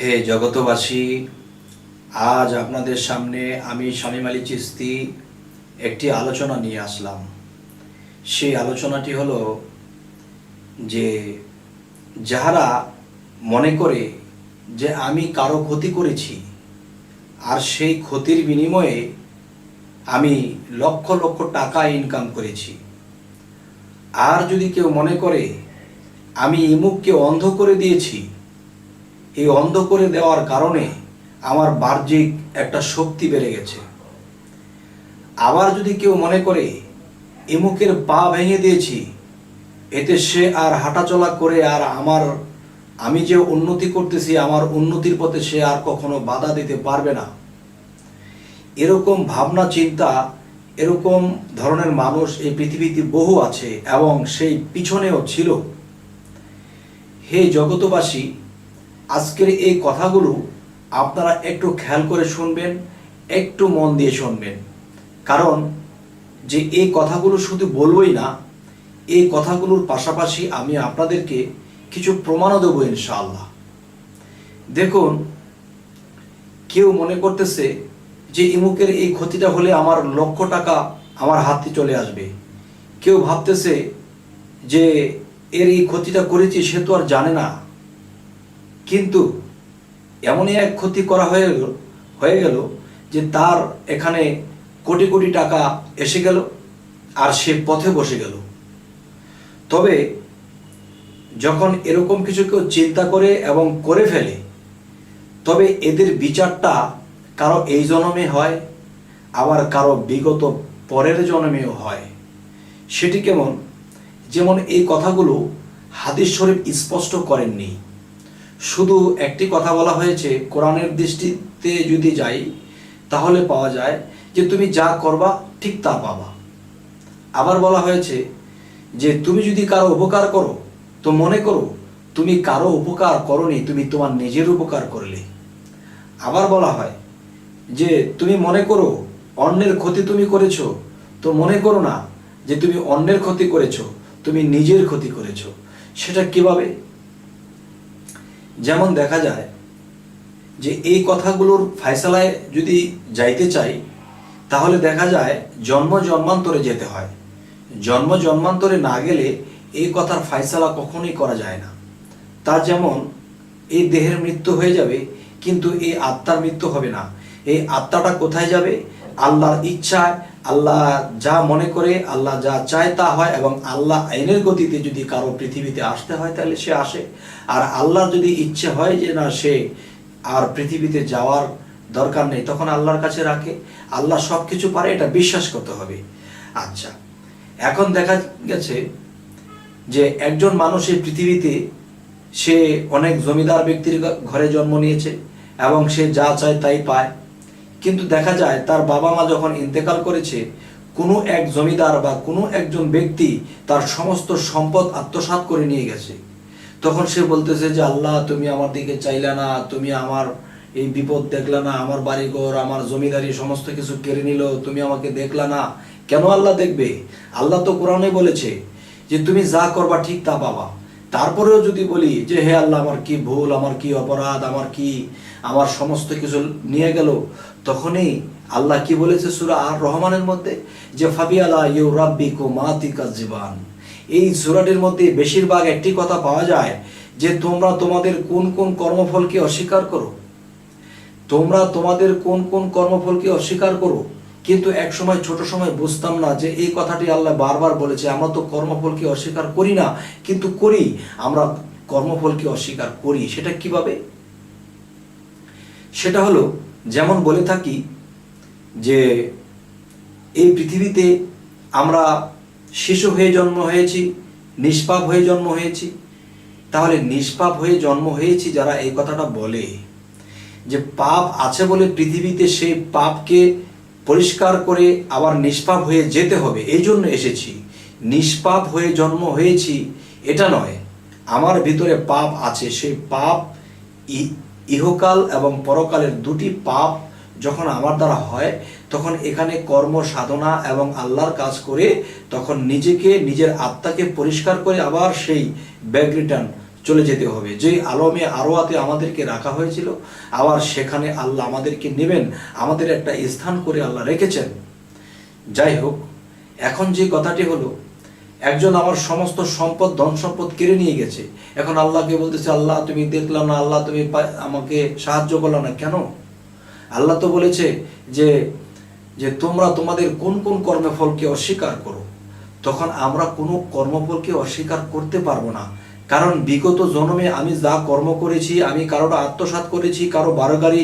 হে জগতবাসী আজ আপনাদের সামনে আমি শামীম আলী চিস্তি একটি আলোচনা নিয়ে আসলাম। সেই আলোচনাটি হলো যে যাহারা মনে করে যে আমি কারও ক্ষতি করেছি, আর সেই ক্ষতির বিনিময়ে আমি লক্ষ লক্ষ টাকা ইনকাম করেছি। আর যদি কেউ মনে করে, আমি ইমুককে অন্ধ করে দিয়েছি এই অন্ধ করে দেওয়ার কারণে আমার বাহ্যিক একটা শক্তি বেড়ে গেছে। আবার যদি কেউ মনে করে এমুকের পা ভেঙে দিয়েছি, এতে সে আর হাঁটাচলা করে আর আমার, আমি যে উন্নতি করতেছি, আমার উন্নতির পথে সে আর কখনো বাধা দিতে পারবে না। এরকম ভাবনা, চিন্তা, এরকম ধরনের মানুষ এই পৃথিবীতে বহু আছে এবং সেই পিছনেও ছিল। হে জগতবাসী আজকের এই কথাগুলো আপনারা একটু খেয়াল করে শুনবেন, একটু মন দিয়ে শুনবেন। কারণ যে এই কথাগুলো শুধু বলবই না, এই কথাগুলোর পাশাপাশি আমি আপনাদেরকে কিছু প্রমাণও দেবো ইনশাআল্লাহ। দেখুন, কেউ মনে করতেছে যে ইমুকের এই ক্ষতিটা হলে আমার লক্ষ টাকা আমার হাতে চলে আসবে। কেউ ভাবতেছে যে এর এই ক্ষতিটা করেছি সে তো আর জানে না। কিন্তু এমনই এক ক্ষতি করা হয়ে গেল হয়ে গেল যে তার এখানে কোটি কোটি টাকা এসে গেল আর সে পথে বসে গেল। তবে যখন এরকম কিছু কেউ চিন্তা করে এবং করে ফেলে, তবে এদের বিচারটা কারও এই জন্মে হয়, আবার কারও বিগত পরের জন্মেও হয়। সেটি কেমন? যেমন এই কথাগুলো হাদিস শরীফ স্পষ্ট করেননি। শুধু একটি কথা বলা হয়েছে, কোরআনের দৃষ্টিতে যদি যাই, তাহলে পাওয়া যায় যে তুমি যা করবা, ঠিক তা পাবা। আবার বলা হয়েছে যে তুমি যদি কারও উপকার করো, তো মনে করো, তুমি কারও উপকার করনি, তুমি তোমার নিজের উপকার করলে। আবার বলা হয় যে তুমি মনে করো, অন্যের ক্ষতি তুমি করেছ, তো মনে করো না যে তুমি অন্যের ক্ষতি করেছ, তুমি নিজের ক্ষতি করেছ। সেটা কীভাবে? যেমন দেখা যায় যে এই কথাগুলোর ফায়সালায় যদি যাইতে চাই, তাহলে দেখা যায় জন্ম জন্মান্তরে যেতে হয়। জন্ম জন্মান্তরে না গেলে এই কথার ফায়সালা কখনোই করা যায় না। তা যেমন, এই দেহের মৃত্যু হয়ে যাবে, কিন্তু এই আত্মার মৃত্যু হবে না। এই আত্মাটা কোথায় যাবে? আল্লাহর ইচ্ছায় আল্লাহ যা মনে করে, আল্লাহ যা চায় তা হয় এবং আল্লাহ আইনের গতিতে যদি কারও পৃথিবীতে আসতে হয়, তাহলে সে আসে। আর আল্লাহর যদি ইচ্ছে হয় যে না, সে আর পৃথিবীতে যাওয়ার দরকার নেই, তখন আল্লাহর কাছে রাখে। আল্লাহ সব কিছু পারে, এটা বিশ্বাস করতে হবে। আচ্ছা এখন দেখা গেছে যে একজন মানুষ এই পৃথিবীতে সে অনেক জমিদার ব্যক্তির ঘরে জন্ম নিয়েছে এবং সে যা চায় তাই পায়। কিন্তু দেখা যায় তার বাবা মা যখন ইন্তেকাল করেছে, কোনো এক জমিদার বা কোনো একজন ব্যক্তি তার সমস্ত সম্পদ আত্মসাৎ করে নিয়ে গেছে। তখন সে বলতেছে যে, আল্লাহ, তুমি আমার দিকে চাইলে না, তুমি আমার এই বিপদ দেখলে না, আমার বাড়িঘর, আমার জমিদারি সমস্ত কিছু কেড়ে নিল, তুমি আমাকে দেখলা না। কেন আল্লাহ দেখবে? আল্লাহ তো কোরআনে বলেছে যে, তুমি যা করবা ঠিক তা পাবা। তারপরেও যদি বলি যে, হে আল্লাহ, আমার কি ভুল, আমার কি অপরাধ, আমার কি আমার সমস্ত কিছু নিয়ে গেল। তখনই আল্লাহ কি বলেছে সুরা আর রহমানের মধ্যে? যে ফাবি আলা ইউ রাব্বিকু মাতিকা জীবান। এই সুরাটির মধ্যে বেশিরভাগ একটি কথা পাওয়া যায় যে, তোমরা তোমাদের কোন কোন কর্মফলকে অস্বীকার করো? তোমরা তোমাদের কোন কোন কর্মফলকে অস্বীকার করো? কিন্তু এক সময় ছোট সময় বুঝতাম না যে, এই কথাটি আল্লাহ বারবার বলেছে, আমরা তো কর্মফলকে অস্বীকার করি না, কিন্তু করি। আমরা কর্মফলকে অস্বীকার করি। সেটা কীভাবে? সেটা হলো, যেমন বলে থাকি যে, এই পৃথিবীতে আমরা শিশু হয়ে জন্ম হয়েছি, নিষ্পাপ হয়ে জন্ম হয়েছি। তাহলে নিষ্পাপ হয়ে জন্ম হয়েছি যারা এই কথাটা বলে যে, পাপ আছে বলে পৃথিবীতে সেই পাপকে পরিষ্কার করে আবার নিষ্পাপ হয়ে যেতে হবে। এই জন্য এসেছি। নিষ্পাপ হয়ে জন্ম হয়েছি, এটা নয়। আমার ভিতরে পাপ আছে। সেই পাপ ইহকাল এবং পরকালের দুটি পাপ যখন আমার দ্বারা হয়, তখন এখানে কর্ম, সাধনা এবং আল্লাহর কাজ করে তখন নিজেকে, নিজের আত্মাকে পরিষ্কার করে আবার সেই ব্যাগ রিটার্ন চলে যেতে হবে। যেই আলমে, আরোয়াতে আমাদেরকে রাখা হয়েছিল, আবার সেখানে আল্লাহ আমাদেরকে নেবেন, আমাদের একটা স্থান করে আল্লাহ রেখেছেন। যাই হোক, এখন যে কথাটি হলো একজন আমার সমস্ত সম্পদ, ধন সম্পদ কেড়ে নিয়ে গেছে। এখন আল্লাহকে বলতেছে, আল্লাহ, তুমি দেখলাম না, আল্লাহ, তুমি আমাকে সাহায্য করল না কেন? আল্লাহ তো বলেছে যে যে তোমরা তোমাদের কোন কোন কর্মফলকে অস্বীকার করো। তখন আমরা কোনো কর্মফলকে অস্বীকার করতে পারব না। কারণ বিগত জন্মে আমি যা কর্ম করেছি, আমি কারোটা আত্মসাৎ করেছি, কারও বারো গাড়ি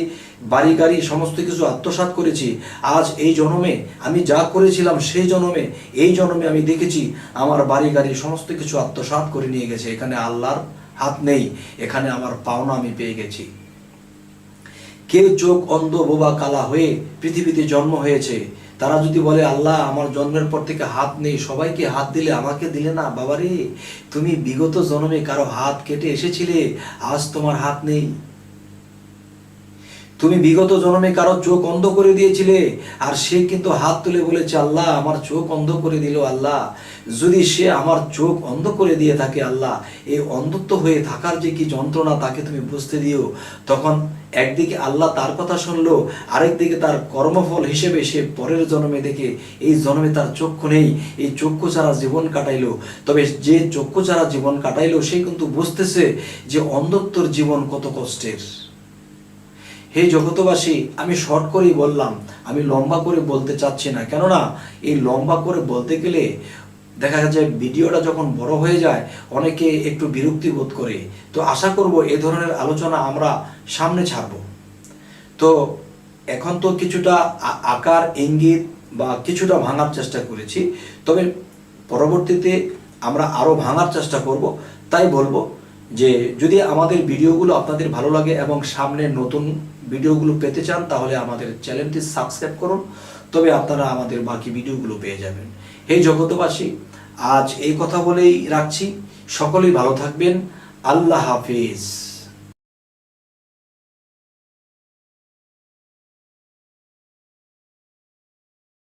বাড়ি গাড়ি সমস্ত কিছু আত্মসাৎ করেছি, আজ এই জন্মে আমি যা করেছিলাম সেই জন্মে, এই জন্মে আমি দেখেছি আমার বাড়ি গাড়ি সমস্ত কিছু আত্মসাৎ করে নিয়ে গেছে। এখানে আল্লাহর হাত নেই, এখানে আমার পাওনা আমি পেয়ে গেছি। কেউ চোখ অন্ধ বোবা কালা হয়ে পৃথিবীতে জন্ম হয়েছে তারা যদি বলে, আল্লাহ, আমার জন্মের পর থেকে হাত নেই, সবাইকে হাত দিলে আমাকে দিলে না? বাবারে, তুমি বিগত জন্মে কারও হাত কেটে এসেছিলে, আজ তোমার হাত নেই। তুমি বিগত জন্মে কারও চোখ অন্ধ করে দিয়েছিলে, আর সে কিন্তু হাত তুলে বলেছে, আল্লাহ, আমার চোখ অন্ধ করে দিল, আল্লাহ। যদি সে আমার চোখ অন্ধ করে দিয়ে থাকে, আল্লাহ, এই অন্ধত্ব হয়ে থাকার যে কি যন্ত্রণা তাকে তুমি বুঝতে দিও। তখন একদিকে আল্লাহ তার কথা শুনলো, আরেকদিকে তার কর্মফল হিসেবে সে পরের জন্মে দেখে, এই জন্মে তার চক্ষু নেই, এই চক্ষু ছাড়া জীবন কাটাইলো। তবে যে চক্ষু ছাড়া জীবন কাটাইলো, সে কিন্তু বুঝতেছে যে অন্ধত্বর জীবন কত কষ্টের। হে জগতবাসী আমি শর্ট করেই বললাম, আমি লম্বা করে বলতে চাচ্ছি না। কেননা, এই লম্বা করে বলতে গেলে দেখা যায় ভিডিওটা যখন বড় হয়ে যায়, অনেকে একটু বিরক্তি বোধ করে। তো আশা করব এ ধরনের আলোচনা আমরা সামনে ছাড়ব। তো এখন তো কিছুটা আকার, ইঙ্গিত বা কিছুটা ভাঙার চেষ্টা করেছি। তবে পরবর্তীতে আমরা আরও ভাঙার চেষ্টা করব। তাই বলব যে যদি আমাদের ভিডিওগুলো আপনাদের ভালো লাগে এবং সামনে নতুন ভিডিওগুলো পেতে চান, তাহলে আমাদের চ্যানেলটি সাবস্ক্রাইব করুন। তবে আপনারা আমাদের বাকি ভিডিওগুলো পেয়ে যাবেন। হে জগতবাসী আজ এই কথা বলেই রাখছি। সকলেই ভালো থাকবেন। আল্লাহ হাফিজ।